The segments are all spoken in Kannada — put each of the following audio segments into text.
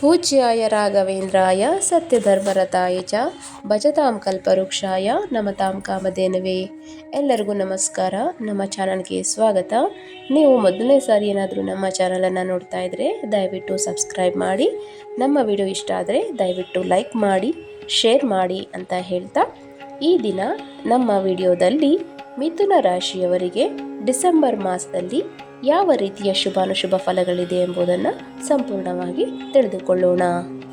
ಪೂಜ್ಯಾಯ ರಾಘವೇಂದ್ರಾಯ ಸತ್ಯಧರ್ಮರತಾಯ ಚ, ಭಜತಾಂ ಕಲ್ಪವೃಕ್ಷಾಯ ನಮತಾಂ ಕಾಮಧೇನವೇ. ಎಲ್ಲರಿಗೂ ನಮಸ್ಕಾರ. ನಮ್ಮ ಚಾನಲ್ಗೆ ಸ್ವಾಗತ. ನೀವು ಮೊದಲನೇ ಸಾರಿ ಏನಾದರೂ ನಮ್ಮ ಚಾನಲನ್ನು ನೋಡ್ತಾ ಇದ್ದರೆ ದಯವಿಟ್ಟು ಸಬ್ಸ್ಕ್ರೈಬ್ ಮಾಡಿ. ನಮ್ಮ ವಿಡಿಯೋ ಇಷ್ಟ ಆದರೆ ದಯವಿಟ್ಟು ಲೈಕ್ ಮಾಡಿ, ಶೇರ್ ಮಾಡಿ ಅಂತ ಹೇಳ್ತಾ, ಈ ದಿನ ನಮ್ಮ ವಿಡಿಯೋದಲ್ಲಿ ಮಿಥುನ ರಾಶಿಯವರಿಗೆ ಡಿಸೆಂಬರ್ ಮಾಸದಲ್ಲಿ ಯಾವ ರೀತಿಯ ಶುಭಾನುಶುಭ ಫಲಗಳಿದೆ ಎಂಬುದನ್ನು ಸಂಪೂರ್ಣವಾಗಿ ತಿಳಿದುಕೊಳ್ಳೋಣ.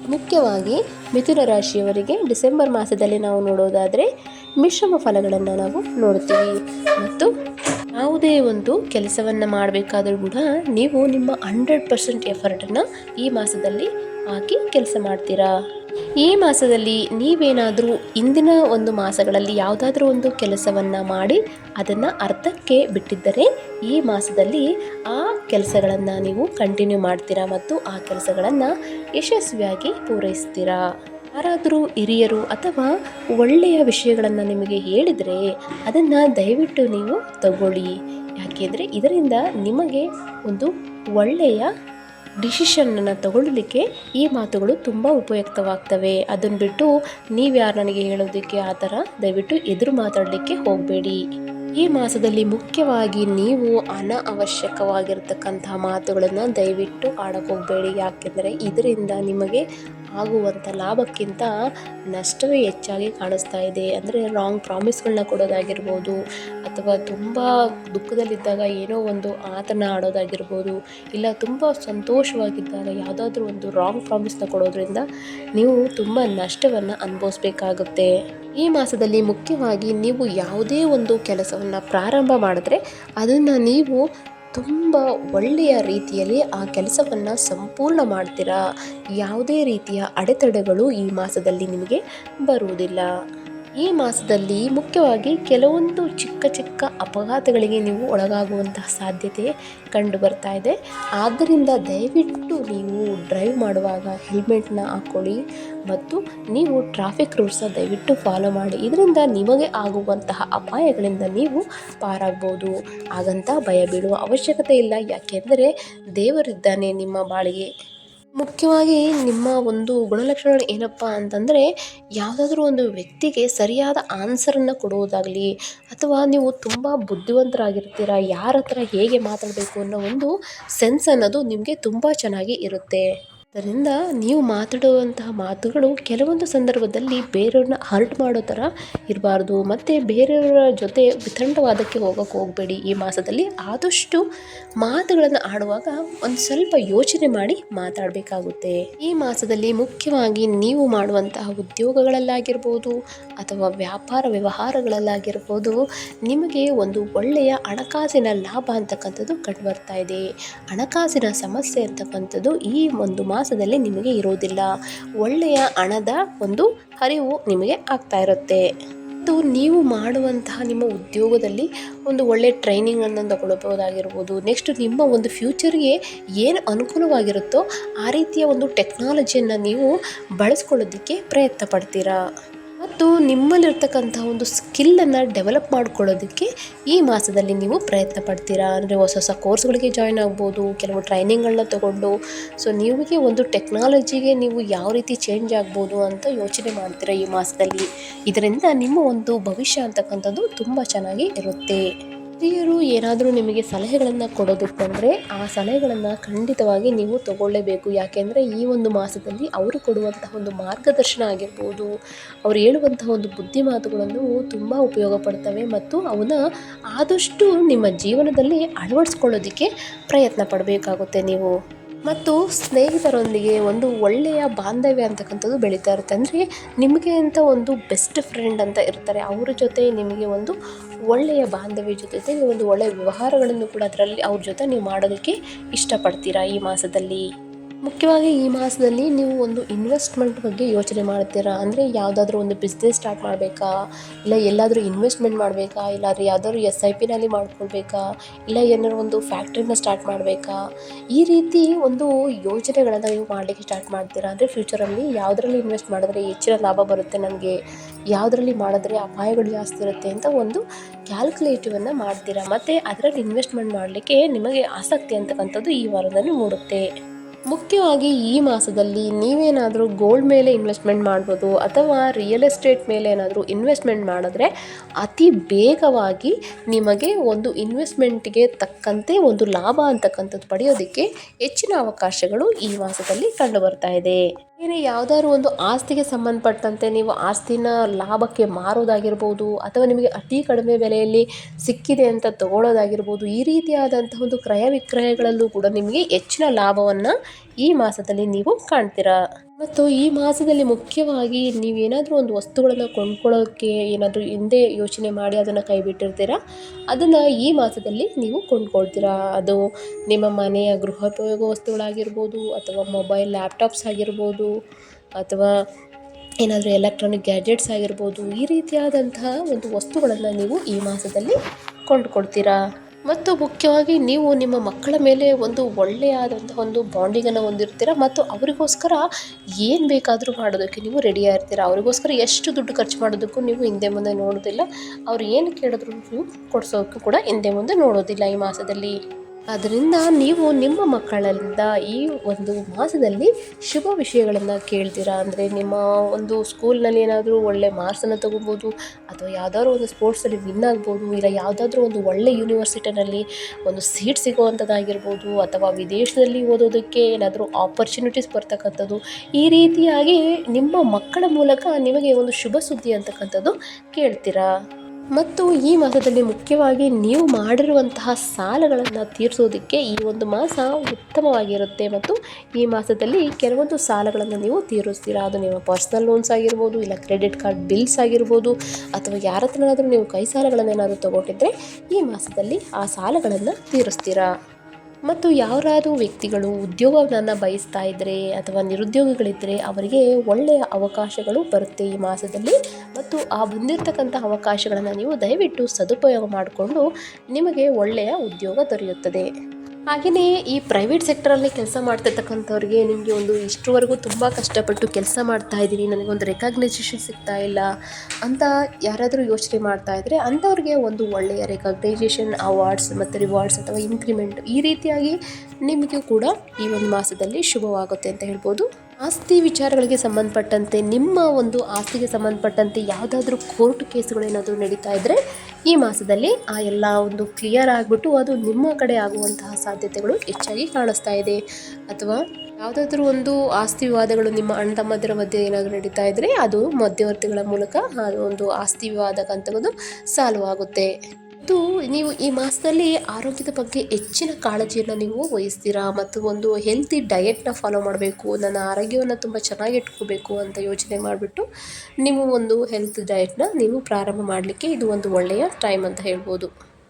ಮುಖ್ಯವಾಗಿ, ಮಿಥುನ ರಾಶಿಯವರಿಗೆ ಡಿಸೆಂಬರ್ ಮಾಸದಲ್ಲಿ ನಾವು ನೋಡೋದಾದರೆ ಮಿಶ್ರಮ ಫಲಗಳನ್ನು ನಾವು ನೋಡ್ತೀವಿ. ಮತ್ತು ಯಾವುದೇ ಒಂದು ಕೆಲಸವನ್ನು ಮಾಡಬೇಕಾದರೂ ಕೂಡ ನೀವು ನಿಮ್ಮ ಹಂಡ್ರೆಡ್ ಪರ್ಸೆಂಟ್ ಎಫರ್ಟನ್ನು ಈ ಮಾಸದಲ್ಲಿ ಹಾಕಿ ಕೆಲಸ ಮಾಡ್ತೀರಾ. ಈ ಮಾಸದಲ್ಲಿ ನೀವೇನಾದರೂ ಇಂದಿನ ಒಂದು ಮಾಸಗಳಲ್ಲಿ ಯಾವುದಾದ್ರೂ ಒಂದು ಕೆಲಸವನ್ನು ಮಾಡಿ ಅದನ್ನು ಅರ್ಧಕ್ಕೆ ಬಿಟ್ಟಿದ್ದರೆ ಈ ಮಾಸದಲ್ಲಿ ಆ ಕೆಲಸಗಳನ್ನು ನೀವು ಕಂಟಿನ್ಯೂ ಮಾಡ್ತೀರಾ ಮತ್ತು ಆ ಕೆಲಸಗಳನ್ನು ಯಶಸ್ವಿಯಾಗಿ ಪೂರೈಸ್ತೀರಾ? ಯಾರಾದರೂ ಹಿರಿಯರು ಅಥವಾ ಒಳ್ಳೆಯ ವಿಷಯಗಳನ್ನು ನಿಮಗೆ ಹೇಳಿದರೆ ಅದನ್ನು ದಯವಿಟ್ಟು ನೀವು ತಗೊಳ್ಳಿ. ಯಾಕೆಂದರೆ ಇದರಿಂದ ನಿಮಗೆ ಒಂದು ಒಳ್ಳೆಯ ಡಿಸಿಷನ್ನನ್ನು ತಗೊಳ್ಳಲಿಕ್ಕೆ ಈ ಮಾತುಗಳು ತುಂಬ ಉಪಯುಕ್ತವಾಗ್ತವೆ. ಅದನ್ನು ಬಿಟ್ಟು ನೀವು ಯಾರು ನನಗೆ ಹೇಳೋದಕ್ಕೆ ಆ ಥರ ದಯವಿಟ್ಟು ಎದುರು ಮಾತಾಡಲಿಕ್ಕೆ ಹೋಗಬೇಡಿ. ಈ ಮಾಸದಲ್ಲಿ ಮುಖ್ಯವಾಗಿ ನೀವು ಅನವಶ್ಯಕವಾಗಿರ್ತಕ್ಕಂತಹ ಮಾತುಗಳನ್ನು ದಯವಿಟ್ಟು ಆಡಕ್ಕೆ ಹೋಗಬೇಡಿ ಯಾಕೆಂದರೆ ಇದರಿಂದ ನಿಮಗೆ ಆಗುವಂಥ ಲಾಭಕ್ಕಿಂತ ನಷ್ಟವೇ ಹೆಚ್ಚಾಗಿ ಕಾಣಿಸ್ತಾ ಇದೆ. ಅಂದರೆ ರಾಂಗ್ ಪ್ರಾಮಿಸ್ಗಳನ್ನ ಕೊಡೋದಾಗಿರ್ಬೋದು, ಅಥವಾ ತುಂಬ ದುಃಖದಲ್ಲಿದ್ದಾಗ ಏನೋ ಒಂದು ಆತನ ಆಡೋದಾಗಿರ್ಬೋದು, ಇಲ್ಲ ತುಂಬ ಸಂತೋಷವಾಗಿದ್ದಾಗ ಯಾವುದಾದ್ರೂ ಒಂದು ರಾಂಗ್ ಪ್ರಾಮಿಸ್ನ ಕೊಡೋದ್ರಿಂದ ನೀವು ತುಂಬ ನಷ್ಟವನ್ನು ಅನುಭವಿಸ್ಬೇಕಾಗುತ್ತೆ. ಈ ಮಾಸದಲ್ಲಿ ಮುಖ್ಯವಾಗಿ ನೀವು ಯಾವುದೇ ಒಂದು ಕೆಲಸವನ್ನು ಪ್ರಾರಂಭ ಮಾಡಿದ್ರೆ ಅದನ್ನು ನೀವು ತುಂಬ ಒಳ್ಳೆಯ ರೀತಿಯಲ್ಲಿ ಆ ಕೆಲಸವನ್ನು ಸಂಪೂರ್ಣ ಮಾಡ್ತೀರಾ? ಯಾವುದೇ ರೀತಿಯ ಅಡೆತಡೆಗಳು ಈ ಮಾಸದಲ್ಲಿ ನಿಮಗೆ ಬರುವುದಿಲ್ಲ. ಈ ಮಾಸದಲ್ಲಿ ಮುಖ್ಯವಾಗಿ ಕೆಲವೊಂದು ಚಿಕ್ಕ ಚಿಕ್ಕ ಅಪಘಾತಗಳಿಗೆ ನೀವು ಒಳಗಾಗುವಂತಹ ಸಾಧ್ಯತೆ ಕಂಡು ಬರ್ತಾ ಇದೆ. ಆದ್ದರಿಂದ ದಯವಿಟ್ಟು ನೀವು ಡ್ರೈವ್ ಮಾಡುವಾಗ ಹೆಲ್ಮೆಟ್ನ ಹಾಕ್ಕೊಳ್ಳಿ ಮತ್ತು ನೀವು ಟ್ರಾಫಿಕ್ ರೂಲ್ಸ್ನ ದಯವಿಟ್ಟು ಫಾಲೋ ಮಾಡಿ. ಇದರಿಂದ ನಿಮಗೆ ಆಗುವಂತಹ ಅಪಾಯಗಳಿಂದ ನೀವು ಪಾರಾಗ್ಬೋದು. ಹಾಗಂತ ಭಯ ಬೀಳುವ ಅವಶ್ಯಕತೆ ಇಲ್ಲ. ಯಾಕೆಂದರೆ ದೇವರಿದ್ದಾನೆ ನಿಮ್ಮ ಬಾಳಿಗೆ. ಮುಖ್ಯವಾಗಿ ನಿಮ್ಮ ಒಂದು ಗುಣಲಕ್ಷಣಗಳು ಏನಪ್ಪ ಅಂತಂದರೆ ಯಾವುದಾದ್ರೂ ಒಂದು ವ್ಯಕ್ತಿಗೆ ಸರಿಯಾದ ಆನ್ಸರನ್ನು ಕೊಡುವುದಾಗಲಿ ಅಥವಾ ನೀವು ತುಂಬ ಬುದ್ಧಿವಂತರಾಗಿರ್ತೀರ, ಯಾರ ಹತ್ರ ಹೇಗೆ ಮಾತಾಡಬೇಕು ಅನ್ನೋ ಒಂದು ಸೆನ್ಸ್ ಅನ್ನೋದು ನಿಮಗೆ ತುಂಬ ಚೆನ್ನಾಗಿ ಇರುತ್ತೆ. ಅದರಿಂದ ನೀವು ಮಾತಾಡುವಂತಹ ಮಾತುಗಳು ಕೆಲವೊಂದು ಸಂದರ್ಭದಲ್ಲಿ ಬೇರೆಯವ್ರನ್ನ ಹರ್ಟ್ ಮಾಡೋ ಥರ ಇರಬಾರ್ದು. ಮತ್ತು ಬೇರೆಯವರ ಜೊತೆ ವಿತಂಡವಾದಕ್ಕೆ ಹೋಗೋಕೆ ಹೋಗಬೇಡಿ. ಈ ಮಾಸದಲ್ಲಿ ಆದಷ್ಟು ಮಾತುಗಳನ್ನು ಆಡುವಾಗ ಒಂದು ಸ್ವಲ್ಪ ಯೋಚನೆ ಮಾಡಿ ಮಾತಾಡಬೇಕಾಗುತ್ತೆ. ಈ ಮಾಸದಲ್ಲಿ ಮುಖ್ಯವಾಗಿ ನೀವು ಮಾಡುವಂತಹ ಉದ್ಯೋಗಗಳಲ್ಲಾಗಿರ್ಬೋದು ಅಥವಾ ವ್ಯಾಪಾರ ವ್ಯವಹಾರಗಳಲ್ಲಾಗಿರ್ಬೋದು ನಿಮಗೆ ಒಂದು ಒಳ್ಳೆಯ ಹಣಕಾಸಿನ ಲಾಭ ಅಂತಕ್ಕಂಥದ್ದು ಕಂಡು ಬರ್ತಾ ಇದೆ. ಹಣಕಾಸಿನ ಸಮಸ್ಯೆ ಅಂತಕ್ಕಂಥದ್ದು ಈ ಒಂದು ಮಾಸದಲ್ಲಿ ನಿಮಗೆ ಇರೋದಿಲ್ಲ ಒಳ್ಳೆಯ ಹಣದ ಒಂದು ಹರಿವು ನಿಮಗೆ ಆಗ್ತಾ ಇರುತ್ತೆ. ಮತ್ತು ನೀವು ಮಾಡುವಂತಹ ನಿಮ್ಮ ಉದ್ಯೋಗದಲ್ಲಿ ಒಂದು ಒಳ್ಳೆಯ ಟ್ರೈನಿಂಗನ್ನು ತಗೊಳ್ಬೋದಾಗಿರ್ಬೋದು ನೆಕ್ಸ್ಟ್ ನಿಮ್ಮ ಒಂದು ಫ್ಯೂಚರ್ಗೆ ಏನು ಅನುಕೂಲವಾಗಿರುತ್ತೋ ಆ ರೀತಿಯ ಒಂದು ಟೆಕ್ನಾಲಜಿಯನ್ನು ನೀವು ಬಳಸ್ಕೊಳ್ಳೋದಕ್ಕೆ ಪ್ರಯತ್ನ ಪಡ್ತೀರಾ? ಮತ್ತು ನಿಮ್ಮಲ್ಲಿರ್ತಕ್ಕಂಥ ಒಂದು ಸ್ಕಿಲ್ಲನ್ನು ಡೆವಲಪ್ ಮಾಡ್ಕೊಳ್ಳೋದಕ್ಕೆ ಈ ಮಾಸದಲ್ಲಿ ನೀವು ಪ್ರಯತ್ನ ಪಡ್ತೀರಾ? ಅಂದರೆ ಹೊಸ ಹೊಸ ಕೋರ್ಸ್ಗಳಿಗೆ ಜಾಯ್ನ್ ಆಗ್ಬೋದು, ಕೆಲವು ಟ್ರೈನಿಂಗ್ಗಳನ್ನ ತಗೊಂಡು. ಸೊ ನಿಮಗೆ ಒಂದು ಟೆಕ್ನಾಲಜಿಗೆ ನೀವು ಯಾವ ರೀತಿ ಚೇಂಜ್ ಆಗ್ಬೋದು ಅಂತ ಯೋಚನೆ ಮಾಡ್ತೀರಾ ಈ ಮಾಸದಲ್ಲಿ? ಇದರಿಂದ ನಿಮ್ಮ ಒಂದು ಭವಿಷ್ಯ ಅಂತಕ್ಕಂಥದ್ದು ತುಂಬ ಚೆನ್ನಾಗಿ ಇರುತ್ತೆ. ಹಿರಿಯರು ಏನಾದರೂ ನಿಮಗೆ ಸಲಹೆಗಳನ್ನು ಕೊಡೋದಕ್ಕೆ ಆ ಸಲಹೆಗಳನ್ನು ಖಂಡಿತವಾಗಿ ನೀವು ತಗೊಳ್ಳೇಬೇಕು. ಯಾಕೆಂದರೆ ಈ ಒಂದು ಮಾಸದಲ್ಲಿ ಅವರು ಕೊಡುವಂತಹ ಒಂದು ಮಾರ್ಗದರ್ಶನ ಆಗಿರ್ಬೋದು, ಅವರು ಹೇಳುವಂತಹ ಒಂದು ಬುದ್ಧಿ ಮಾತುಗಳನ್ನು ತುಂಬ ಉಪಯೋಗ ಪಡ್ತವೆ ಮತ್ತು ಅವನ್ನ ಆದಷ್ಟು ನಿಮ್ಮ ಜೀವನದಲ್ಲಿ ಅಳವಡಿಸ್ಕೊಳ್ಳೋದಕ್ಕೆ ಪ್ರಯತ್ನ ಪಡಬೇಕಾಗುತ್ತೆ ನೀವು. ಮತ್ತು ಸ್ನೇಹಿತರೊಂದಿಗೆ ಒಂದು ಒಳ್ಳೆಯ ಬಾಂಧವ್ಯ ಅಂತಕ್ಕಂಥದ್ದು ಬೆಳೀತಾ ಇರುತ್ತೆ. ಅಂದರೆ ನಿಮಗೆ ಅಂತ ಒಂದು ಬೆಸ್ಟ್ ಫ್ರೆಂಡ್ ಅಂತ ಇರ್ತಾರೆ, ಅವ್ರ ಜೊತೆ ನಿಮಗೆ ಒಂದು ಒಳ್ಳೆಯ ಬಾಂಧವ್ಯ ಜೊತೆ ಒಂದು ಒಳ್ಳೆಯ ವ್ಯವಹಾರಗಳನ್ನು ಕೂಡ ಅದರಲ್ಲಿ ಅವ್ರ ಜೊತೆ ನೀವು ಮಾಡೋದಕ್ಕೆ ಇಷ್ಟಪಡ್ತೀರಾ ಈ ಮಾಸದಲ್ಲಿ? ಮುಖ್ಯವಾಗಿ ಈ ಮಾಸದಲ್ಲಿ ನೀವು ಒಂದು ಇನ್ವೆಸ್ಟ್ಮೆಂಟ್ ಬಗ್ಗೆ ಯೋಚನೆ ಮಾಡ್ತೀರಾ? ಅಂದರೆ ಯಾವುದಾದ್ರೂ ಒಂದು ಬಿಸ್ನೆಸ್ ಸ್ಟಾರ್ಟ್ ಮಾಡಬೇಕಾ? ಇಲ್ಲ ಎಲ್ಲಾದರೂ ಇನ್ವೆಸ್ಟ್ಮೆಂಟ್ ಮಾಡಬೇಕಾ? ಇಲ್ಲಾದ್ರೆ ಯಾವುದಾದ್ರು ಎಸ್ ಐ ಪಿನಲ್ಲಿ ಮಾಡ್ಕೊಳ್ಬೇಕಾ? ಇಲ್ಲ ಏನಾದ್ರು ಒಂದು ಫ್ಯಾಕ್ಟ್ರಿನ ಸ್ಟಾರ್ಟ್ ಮಾಡಬೇಕಾ? ಈ ರೀತಿ ಒಂದು ಯೋಜನೆಗಳನ್ನು ನೀವು ಮಾಡಲಿಕ್ಕೆ ಸ್ಟಾರ್ಟ್ ಮಾಡ್ತೀರಾ? ಅಂದರೆ ಫ್ಯೂಚರಲ್ಲಿ ಯಾವುದರಲ್ಲಿ ಇನ್ವೆಸ್ಟ್ ಮಾಡಿದ್ರೆ ಹೆಚ್ಚಿನ ಲಾಭ ಬರುತ್ತೆ ನನಗೆ ಯಾವುದರಲ್ಲಿ ಮಾಡಿದ್ರೆ ಅಪಾಯಗಳು ಜಾಸ್ತಿ ಇರುತ್ತೆ ಅಂತ ಒಂದು ಕ್ಯಾಲ್ಕುಲೇಟಿವನ್ನು ಮಾಡ್ತೀರಾ? ಮತ್ತು ಅದರಲ್ಲಿ ಇನ್ವೆಸ್ಟ್ಮೆಂಟ್ ಮಾಡಲಿಕ್ಕೆ ನಿಮಗೆ ಆಸಕ್ತಿ ಅಂತಕ್ಕಂಥದ್ದು ಈ ವಾರದಲ್ಲಿ ಮೂಡುತ್ತೆ. ಮುಖ್ಯವಾಗಿ ಈ ಮಾಸದಲ್ಲಿ ನೀವೇನಾದರೂ ಗೋಲ್ಡ್ ಮೇಲೆ ಇನ್ವೆಸ್ಟ್ಮೆಂಟ್ ಮಾಡ್ಬೋದು ಅಥವಾ ರಿಯಲ್ ಎಸ್ಟೇಟ್ ಮೇಲೆ ಏನಾದರೂ ಇನ್ವೆಸ್ಟ್ಮೆಂಟ್ ಮಾಡಿದ್ರೆ ಅತಿ ಬೇಗವಾಗಿ ನಿಮಗೆ ಒಂದು ಇನ್ವೆಸ್ಟ್ಮೆಂಟ್ಗೆ ತಕ್ಕಂತೆ ಒಂದು ಲಾಭ ಅಂತಕ್ಕಂಥದ್ದು ಪಡೆಯೋದಕ್ಕೆ ಹೆಚ್ಚಿನ ಅವಕಾಶಗಳು ಈ ಮಾಸದಲ್ಲಿ ಕಂಡು ಬರ್ತಾ ಇದೆ. ಏನೇ ಯಾವುದಾದ್ರು ಒಂದು ಆಸ್ತಿಗೆ ಸಂಬಂಧಪಟ್ಟಂತೆ ನೀವು ಆಸ್ತಿನ ಲಾಭಕ್ಕೆ ಮಾರೋದಾಗಿರ್ಬೋದು ಅಥವಾ ನಿಮಗೆ ಅತಿ ಕಡಿಮೆ ಬೆಲೆಯಲ್ಲಿ ಸಿಕ್ಕಿದೆ ಅಂತ ತಗೊಳ್ಳೋದಾಗಿರ್ಬೋದು ಈ ರೀತಿಯಾದಂಥ ಒಂದು ಕ್ರಯ ವಿಕ್ರಯಗಳಲ್ಲೂ ಕೂಡ ನಿಮಗೆ ಹೆಚ್ಚಿನ ಲಾಭವನ್ನು ಈ ಮಾಸದಲ್ಲಿ ನೀವು ಕಾಣ್ತೀರಾ? ಮತ್ತು ಈ ಮಾಸದಲ್ಲಿ ಮುಖ್ಯವಾಗಿ ನೀವೇನಾದರೂ ಒಂದು ವಸ್ತುಗಳನ್ನು ಕೊಂಡ್ಕೊಳ್ಳೋಕ್ಕೆ ಏನಾದರೂ ಹಿಂದೆ ಯೋಚನೆ ಮಾಡಿ ಅದನ್ನು ಕೈ ಬಿಟ್ಟಿರ್ತೀರಾ ಅದನ್ನು ಈ ಮಾಸದಲ್ಲಿ ನೀವು ಕೊಂಡ್ಕೊಳ್ತೀರಾ? ಅದು ನಿಮ್ಮ ಮನೆಯ ಗೃಹೋಪಯೋಗ ವಸ್ತುಗಳಾಗಿರ್ಬೋದು, ಅಥವಾ ಮೊಬೈಲ್ ಲ್ಯಾಪ್ಟಾಪ್ಸ್ ಆಗಿರ್ಬೋದು, ಅಥವಾ ಏನಾದರೂ ಎಲೆಕ್ಟ್ರಾನಿಕ್ ಗ್ಯಾಜೆಟ್ಸ್ ಆಗಿರ್ಬೋದು, ಈ ರೀತಿಯಾದಂತಹ ಒಂದು ವಸ್ತುಗಳನ್ನು ನೀವು ಈ ಮಾಸದಲ್ಲಿ ಕೊಂಡುಕೊಳ್ತೀರಾ? ಮತ್ತು ಮುಖ್ಯವಾಗಿ ನೀವು ನಿಮ್ಮ ಮಕ್ಕಳ ಮೇಲೆ ಒಂದು ಒಳ್ಳೆಯಾದಂಥ ಒಂದು ಬಾಂಡಿಂಗನ್ನು ಹೊಂದಿರ್ತೀರ ಮತ್ತು ಅವರಿಗೋಸ್ಕರ ಏನು ಬೇಕಾದರೂ ಮಾಡೋದಕ್ಕೆ ನೀವು ರೆಡಿಯಾಗಿರ್ತೀರ ಅವರಿಗೋಸ್ಕರ ಎಷ್ಟು ದುಡ್ಡು ಖರ್ಚು ಮಾಡೋದಕ್ಕೂ ನೀವು ಹಿಂದೆ ಮುಂದೆ ನೋಡೋದಿಲ್ಲ. ಅವ್ರು ಏನು ಕೇಳಿದ್ರು ನೀವು ಕೊಡಿಸೋಕ್ಕೂ ಕೂಡ ಹಿಂದೆ ಮುಂದೆ ನೋಡೋದಿಲ್ಲ ಈ ಮಾಸದಲ್ಲಿ. ಅದರಿಂದ ನೀವು ನಿಮ್ಮ ಮಕ್ಕಳಿಂದ ಈ ಒಂದು ಮಾಸದಲ್ಲಿ ಶುಭ ವಿಷಯಗಳನ್ನು ಕೇಳ್ತೀರಾ? ಅಂದರೆ ನಿಮ್ಮ ಒಂದು ಸ್ಕೂಲ್ನಲ್ಲಿ ಏನಾದರೂ ಒಳ್ಳೆ ಮಾರ್ಕ್ಸನ್ನು ತಗೋಬೋದು, ಅಥವಾ ಯಾವುದಾದ್ರು ಒಂದು ಸ್ಪೋರ್ಟ್ಸಲ್ಲಿ ವಿನ್ ಆಗ್ಬೋದು, ಇಲ್ಲ ಯಾವುದಾದ್ರೂ ಒಂದು ಒಳ್ಳೆ ಯೂನಿವರ್ಸಿಟಿನಲ್ಲಿ ಒಂದು ಸೀಟ್ ಸಿಗುವಂಥದ್ದಾಗಿರ್ಬೋದು ಅಥವಾ ವಿದೇಶದಲ್ಲಿ ಓದೋದಕ್ಕೆ ಏನಾದರೂ ಆಪರ್ಚುನಿಟೀಸ್ ಬರ್ತಕ್ಕಂಥದ್ದು, ಈ ರೀತಿಯಾಗಿ ನಿಮ್ಮ ಮಕ್ಕಳ ಮೂಲಕ ನಿಮಗೆ ಒಂದು ಶುಭ ಸುದ್ದಿ ಅಂತಕ್ಕಂಥದ್ದು ಕೇಳ್ತೀರಾ? ಮತ್ತು ಈ ಮಾಸದಲ್ಲಿ ಮುಖ್ಯವಾಗಿ ನೀವು ಮಾಡಿರುವಂತಹ ಸಾಲಗಳನ್ನು ತೀರಿಸೋದಕ್ಕೆ ಈ ಒಂದು ಮಾಸ ಉತ್ತಮವಾಗಿರುತ್ತೆ ಮತ್ತು ಈ ಮಾಸದಲ್ಲಿ ಕೆಲವೊಂದು ಸಾಲಗಳನ್ನು ನೀವು ತೀರಿಸ್ತೀರಾ? ಅದು ನಿಮ್ಮ ಪರ್ಸ್ನಲ್ ಲೋನ್ಸ್ ಆಗಿರ್ಬೋದು, ಇಲ್ಲ ಕ್ರೆಡಿಟ್ ಕಾರ್ಡ್ ಬಿಲ್ಸ್ ಆಗಿರ್ಬೋದು, ಅಥವಾ ಯಾರ ಹತ್ರನಾದರೂ ನೀವು ಕೈ ಸಾಲಗಳನ್ನೇನಾದರೂ ತೊಗೊಂಡಿದ್ರೆ ಈ ಮಾಸದಲ್ಲಿ ಆ ಸಾಲಗಳನ್ನು ತೀರಿಸ್ತೀರಾ? ಮತ್ತು ಯಾರಾದರೂ ವ್ಯಕ್ತಿಗಳು ಉದ್ಯೋಗವನ್ನು ಬಯಸ್ತಾ ಇದ್ದರೆ ಅಥವಾ ನಿರುದ್ಯೋಗಿಗಳಿದ್ದರೆ ಅವರಿಗೆ ಒಳ್ಳೆಯ ಅವಕಾಶಗಳು ಬರುತ್ತೆ ಈ ಮಾಸದಲ್ಲಿ. ಮತ್ತು ಆ ಬಂದಿರತಕ್ಕಂಥ ಅವಕಾಶಗಳನ್ನು ನೀವು ದಯವಿಟ್ಟು ಸದುಪಯೋಗ ಮಾಡಿಕೊಂಡು ನಿಮಗೆ ಒಳ್ಳೆಯ ಉದ್ಯೋಗ ದೊರೆಯುತ್ತದೆ. ಹಾಗೆಯೇ ಈ ಪ್ರೈವೇಟ್ ಸೆಕ್ಟರಲ್ಲಿ ಕೆಲಸ ಮಾಡ್ತಿರ್ತಕ್ಕಂಥವ್ರಿಗೆ ನಿಮಗೆ ಒಂದು ಇಷ್ಟರವರೆಗೂ ತುಂಬ ಕಷ್ಟಪಟ್ಟು ಕೆಲಸ ಮಾಡ್ತಾ ಇದ್ದೀನಿ ನನಗೊಂದು ರೆಕಗ್ನೈಸೇಷನ್ ಸಿಗ್ತಾ ಇಲ್ಲ ಅಂತ ಯಾರಾದರೂ ಯೋಚನೆ ಮಾಡ್ತಾ ಇದ್ದರೆ ಅಂಥವ್ರಿಗೆ ಒಂದು ಒಳ್ಳೆಯ ರೆಕಗ್ನೈಸೇಷನ್ ಅವಾರ್ಡ್ಸ್ ಮತ್ತು ರಿವಾರ್ಡ್ಸ್ ಅಥವಾ ಇನ್ಕ್ರಿಮೆಂಟ್ ಈ ರೀತಿಯಾಗಿ ನಿಮಗೂ ಕೂಡ ಈ ಒಂದು ಮಾಸದಲ್ಲಿ ಶುಭವಾಗುತ್ತೆ ಅಂತ ಹೇಳ್ಬೋದು. ಆಸ್ತಿ ವಿಚಾರಗಳಿಗೆ ಸಂಬಂಧಪಟ್ಟಂತೆ ನಿಮ್ಮ ಒಂದು ಆಸ್ತಿಗೆ ಸಂಬಂಧಪಟ್ಟಂತೆ ಯಾವುದಾದ್ರೂ ಕೋರ್ಟ್ ಕೇಸುಗಳೇನಾದರೂ ನಡೀತಾ ಇದ್ದರೆ ಈ ಮಾಸದಲ್ಲಿ ಆ ಎಲ್ಲ ಒಂದು ಕ್ಲಿಯರ್ ಆಗಿಬಿಟ್ಟು ಅದು ನಿಮ್ಮ ಕಡೆ ಆಗುವಂತಹ ಸಾಧ್ಯತೆಗಳು ಹೆಚ್ಚಾಗಿ ಕಾಣಿಸ್ತಾ ಇದೆ. ಅಥವಾ ಯಾವುದಾದ್ರೂ ಒಂದು ಆಸ್ತಿ ವಿವಾದಗಳು ನಿಮ್ಮ ಅಣ್ಣ ತಮ್ಮದರ ಮಧ್ಯೆ ಏನಾದರೂ ನಡೀತಾ ಇದ್ದರೆ ಅದು ಮಧ್ಯವರ್ತಿಗಳ ಮೂಲಕ ಒಂದು ಆಸ್ತಿ ವಿವಾದಕ್ಕಂಥದ್ದು ಸಾಲ್ವ್ ಆಗುತ್ತೆ ಮತ್ತು ನೀವು ಈ ಮಾಸದಲ್ಲಿ ಆರೋಗ್ಯದ ಬಗ್ಗೆ ಹೆಚ್ಚಿನ ಕಾಳಜಿಯನ್ನು ನೀವು ವಹಿಸ್ತೀರಾ? ಮತ್ತು ಒಂದು ಹೆಲ್ತಿ ಡಯೆಟ್ನ ಫಾಲೋ ಮಾಡಬೇಕು, ನನ್ನ ಆರೋಗ್ಯವನ್ನು ತುಂಬ ಚೆನ್ನಾಗಿ ಇಟ್ಕೋಬೇಕು ಅಂತ ಯೋಚನೆ ಮಾಡಿಬಿಟ್ಟು ನೀವು ಒಂದು ಹೆಲ್ತ್ ಡಯೆಟ್ನ ನೀವು ಪ್ರಾರಂಭ ಮಾಡಲಿಕ್ಕೆ ಇದು ಒಂದು ಒಳ್ಳೆಯ ಟೈಮ್ ಅಂತ ಹೇಳ್ಬೋದು.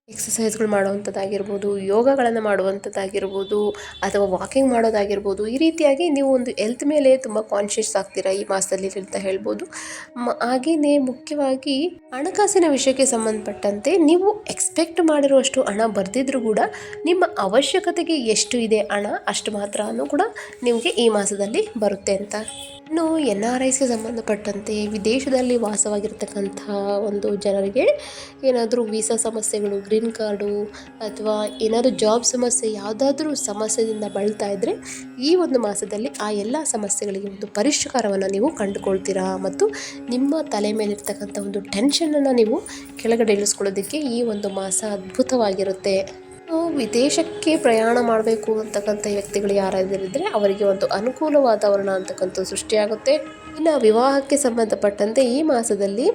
ಎಕ್ಸಸೈಸ್ಗಳು ಮಾಡುವಂಥದ್ದಾಗಿರ್ಬೋದು, ಯೋಗಗಳನ್ನು ಮಾಡುವಂಥದ್ದಾಗಿರ್ಬೋದು, ಅಥವಾ ವಾಕಿಂಗ್ ಮಾಡೋದಾಗಿರ್ಬೋದು, ಈ ರೀತಿಯಾಗಿ ನೀವು ಒಂದು ಹೆಲ್ತ್ ಮೇಲೆ ತುಂಬ ಕಾನ್ಷಿಯಸ್ ಆಗ್ತೀರಾ ಈ ಮಾಸದಲ್ಲಿ ಅಂತ ಹೇಳ್ಬೋದು. ಹಾಗೆಯೇ ಮುಖ್ಯವಾಗಿ ಹಣಕಾಸಿನ ವಿಷಯಕ್ಕೆ ಸಂಬಂಧಪಟ್ಟಂತೆ ನೀವು ಎಕ್ಸ್ಪೆಕ್ಟ್ ಮಾಡಿರುವಷ್ಟು ಹಣ ಬರ್ದಿದ್ರೂ ಕೂಡ ನಿಮ್ಮ ಅವಶ್ಯಕತೆಗೆ ಎಷ್ಟು ಇದೆ ಹಣ, ಅಷ್ಟು ಮಾತ್ರ ಕೂಡ ನಿಮಗೆ ಈ ಮಾಸದಲ್ಲಿ ಬರುತ್ತೆ ಅಂತ ಇನ್ನು ಎನ್ ಆರ್ ಐಸ್ಗೆ ಸಂಬಂಧಪಟ್ಟಂತೆ ವಿದೇಶದಲ್ಲಿ ವಾಸವಾಗಿರ್ತಕ್ಕಂಥ ಒಂದು ಜನರಿಗೆ ಏನಾದರೂ ವೀಸಾ ಸಮಸ್ಯೆಗಳು, ಗ್ರೀನ್ ಕಾರ್ಡು ಅಥವಾ ಏನಾದರೂ ಜಾಬ್ ಸಮಸ್ಯೆ, ಯಾವುದಾದ್ರೂ ಸಮಸ್ಯೆಯಿಂದ ಬಳಲ್ತಾ ಇದ್ದರೆ ಈ ಒಂದು ಮಾಸದಲ್ಲಿ ಆ ಎಲ್ಲ ಸಮಸ್ಯೆಗಳಿಗೆ ಒಂದು ಪರಿಷ್ಕಾರವನ್ನು ನೀವು ಕಂಡುಕೊಳ್ತೀರಾ ಮತ್ತು ನಿಮ್ಮ ತಲೆ ಮೇಲಿರ್ತಕ್ಕಂಥ ಒಂದು ಟೆನ್ಷನನ್ನು ನೀವು ಕೆಳಗಡೆ ಇಳಿಸ್ಕೊಳ್ಳೋದಕ್ಕೆ ಈ ಒಂದು ಮಾಸ ಅದ್ಭುತವಾಗಿರುತ್ತೆ. ವಿದೇಶಕ್ಕೆ ಪ್ರಯಾಣ ಮಾಡಬೇಕು ಅಂತಕ್ಕಂಥ ವ್ಯಕ್ತಿಗಳು ಯಾರಾದರಿದ್ದರೆ ಅವರಿಗೆ ಒಂದು ಅನುಕೂಲ ವಾತಾವರಣ ಅಂತಕ್ಕಂಥ ಸೃಷ್ಟಿಯಾಗುತ್ತೆ. ಇನ್ನು ವಿವಾಹಕ್ಕೆ ಸಂಬಂಧಪಟ್ಟಂತೆ ಈ ಮಾಸದಲ್ಲಿ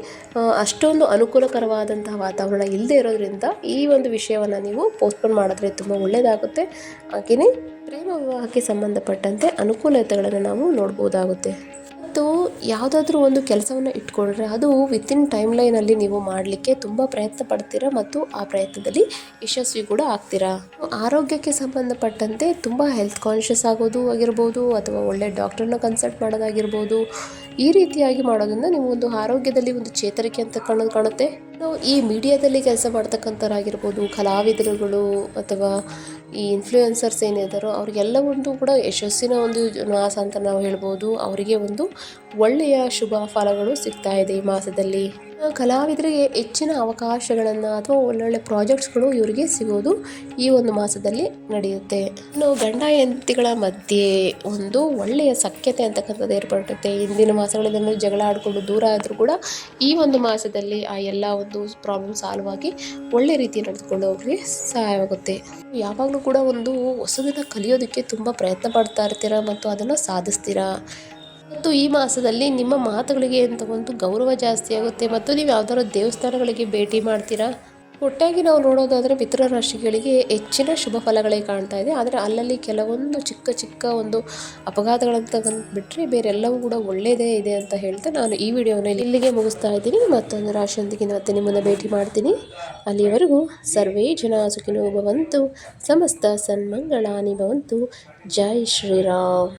ಅಷ್ಟೊಂದು ಅನುಕೂಲಕರವಾದಂತಹ ವಾತಾವರಣ ಇಲ್ಲದೆ ಇರೋದ್ರಿಂದ ಈ ಒಂದು ವಿಷಯವನ್ನು ನೀವು ಪೋಸ್ಟ್ಪೋನ್ ಮಾಡಿದ್ರೆ ತುಂಬ ಒಳ್ಳೆಯದಾಗುತ್ತೆ ಹಾಗೆಯೇ ಪ್ರೇಮ ವಿವಾಹಕ್ಕೆ ಸಂಬಂಧಪಟ್ಟಂತೆ ಅನುಕೂಲತೆಗಳನ್ನು ನಾವು ನೋಡ್ಬೋದಾಗುತ್ತೆ. ಯಾವುದಾದ್ರೂ ಒಂದು ಕೆಲಸವನ್ನು ಇಟ್ಕೊಂಡ್ರೆ ಅದು ವಿತಿನ್ ಟೈಮ್ ಲೈನಲ್ಲಿ ನೀವು ಮಾಡಲಿಕ್ಕೆ ತುಂಬ ಪ್ರಯತ್ನ ಪಡ್ತೀರಾ ಮತ್ತು ಆ ಪ್ರಯತ್ನದಲ್ಲಿ ಯಶಸ್ವಿ ಕೂಡ ಆಗ್ತೀರಾ? ಆರೋಗ್ಯಕ್ಕೆ ಸಂಬಂಧಪಟ್ಟಂತೆ ತುಂಬ ಹೆಲ್ತ್ ಕಾನ್ಷಿಯಸ್ ಆಗೋದು ಆಗಿರ್ಬೋದು ಅಥವಾ ಒಳ್ಳೆ ಡಾಕ್ಟರ್ನ ಕನ್ಸಲ್ಟ್ ಮಾಡೋದಾಗಿರ್ಬೋದು, ಈ ರೀತಿಯಾಗಿ ಮಾಡೋದ್ರಿಂದ ನೀವು ಒಂದು ಆರೋಗ್ಯದಲ್ಲಿ ಒಂದು ಚೇತರಿಕೆ ಅಂತ ಕಾಣೋದು ಕಾಣುತ್ತೆ. ಈ ಮೀಡಿಯಾದಲ್ಲಿ ಕೆಲಸ ಮಾಡ್ತಕ್ಕಂಥವ್ರಾಗಿರ್ಬೋದು, ಕಲಾವಿದರುಗಳು ಅಥವಾ ಈ ಇನ್ಫ್ಲೂಯೆನ್ಸರ್ಸ್ ಏನಿದ್ದಾರೋ ಒಂದು ಕೂಡ ಯಶಸ್ಸಿನ ಒಂದು ಮಾಸ ಅಂತ ನಾವು ಹೇಳ್ಬೋದು. ಅವರಿಗೆ ಒಂದು ಒಳ್ಳೆಯ ಶುಭ ಫಲಗಳು ಸಿಗ್ತಾ ಇದೆ ಈ ಮಾಸದಲ್ಲಿ. ಕಲಾವಿದರಿಗೆ ಹೆಚ್ಚಿನ ಅವಕಾಶಗಳನ್ನು ಅಥವಾ ಒಳ್ಳೊಳ್ಳೆ ಪ್ರಾಜೆಕ್ಟ್ಸ್ಗಳು ಇವರಿಗೆ ಸಿಗೋದು ಈ ಒಂದು ಮಾಸದಲ್ಲಿ ನಡೆಯುತ್ತೆ. ಇನ್ನು ಗಂಡ ಹೆಂಡತಿಗಳ ಮಧ್ಯೆ ಒಂದು ಒಳ್ಳೆಯ ಸಖ್ಯತೆ ಅಂತಕ್ಕಂಥದ್ದು ಏರ್ಪಡುತ್ತೆ. ಹಿಂದಿನ ಮಾಸಗಳಲ್ಲಿ ಜಗಳ ಆಡಿಕೊಂಡು ದೂರ ಆದರೂ ಕೂಡ ಈ ಒಂದು ಮಾಸದಲ್ಲಿ ಆ ಎಲ್ಲ ಒಂದು ಪ್ರಾಬ್ಲಮ್ ಸಾಲ್ವ್ ಆಗಿ ಒಳ್ಳೆ ರೀತಿ ನಡೆದುಕೊಂಡು ಹೋಗಿ ಸಹಾಯವಾಗುತ್ತೆ ಯಾವಾಗಲೂ ಕೂಡ ಒಂದು ಹೊಸದನ್ನು ಕಲಿಯೋದಕ್ಕೆ ತುಂಬ ಪ್ರಯತ್ನ ಪಡ್ತಾ ಇರ್ತೀರಾ ಮತ್ತು ಅದನ್ನು ಸಾಧಿಸ್ತೀರಾ? ಮತ್ತು ಈ ಮಾಸದಲ್ಲಿ ನಿಮ್ಮ ಮಾತುಗಳಿಗೆ ಅಂತ ಒಂದು ಗೌರವ ಜಾಸ್ತಿ ಆಗುತ್ತೆ. ಮತ್ತು ನೀವು ಯಾವ್ದಾದ್ರು ದೇವಸ್ಥಾನಗಳಿಗೆ ಭೇಟಿ ಮಾಡ್ತೀರಾ? ಒಟ್ಟಾಗಿ ನಾವು ನೋಡೋದಾದರೆ ಮಿತ್ರ ರಾಶಿಗಳಿಗೆ ಹೆಚ್ಚಿನ ಶುಭ ಫಲಗಳೇ ಕಾಣ್ತಾ ಇದೆ. ಆದರೆ ಅಲ್ಲಲ್ಲಿ ಕೆಲವೊಂದು ಚಿಕ್ಕ ಚಿಕ್ಕ ಒಂದು ಅಪಘಾತಗಳಂತ ಬಿಟ್ಟರೆ ಬೇರೆಲ್ಲವೂ ಕೂಡ ಒಳ್ಳೆಯದೇ ಇದೆ ಅಂತ ಹೇಳ್ತಾ ನಾನು ಈ ವಿಡಿಯೋನ ಇಲ್ಲಿಗೆ ಮುಗಿಸ್ತಾ ಇದ್ದೀನಿ. ಮತ್ತೊಂದು ರಾಶಿಯೊಂದಿಗೆ ಮತ್ತೆ ನಿಮ್ಮನ್ನು ಭೇಟಿ ಮಾಡ್ತೀನಿ. ಅಲ್ಲಿಯವರೆಗೂ ಸರ್ವೇ ಜನ ಸುಖಿನೋ ಭವಂತು ಸಮಸ್ತ ಸನ್ಮಂಗಳಾನಿ ಭವಂತು. ಜೈ ಶ್ರೀರಾಮ್.